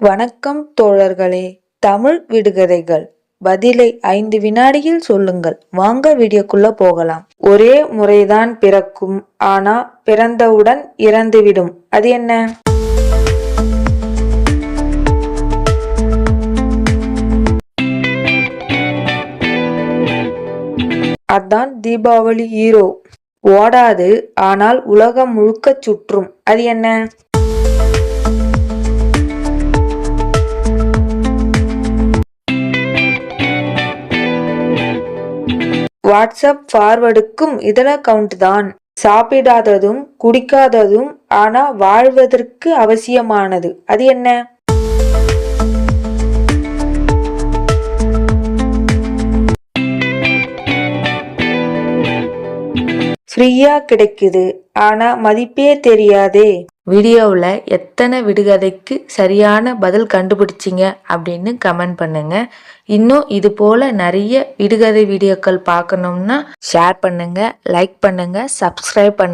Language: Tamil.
வணக்கம் தோழர்களே தமிழ் விடுகதைகள். பதிலை ஐந்து வினாடியில் சொல்லுங்கள். வாங்க வீடியோக்குள்ள போகலாம். ஒரே முறைதான் பிறக்கும் ஆனா பிறந்தவுடன் இறந்துவிடும். அது என்ன? அதான் தீபாவளி ஹீரோ. ஓடாது ஆனால் உலகம் முழுக்க சுற்றும். அது என்ன? வாட்ஸ்அப் ஃபார்வர்டுக்கும் இதர கவுண்ட் தான். சாப்பிடாததும் குடிக்காததும் ஆனா வாழ்வதற்கு அவசியமானது. அது என்ன? ஃப்ரீயா கிடைக்குது. ஆனா மதிப்பே தெரியாதே. வீடியோவில் எத்தனை விடுகதைக்கு சரியான பதில் கண்டுபிடிச்சிங்க அப்படின்னு கமெண்ட் பண்ணுங்க. இன்னும் இது போல நிறைய விடுகதை வீடியோக்கள் பார்க்கணும்னா ஷேர் பண்ணுங்க லைக் பண்ணுங்க சப்ஸ்கிரைப் பண்ணுங்க.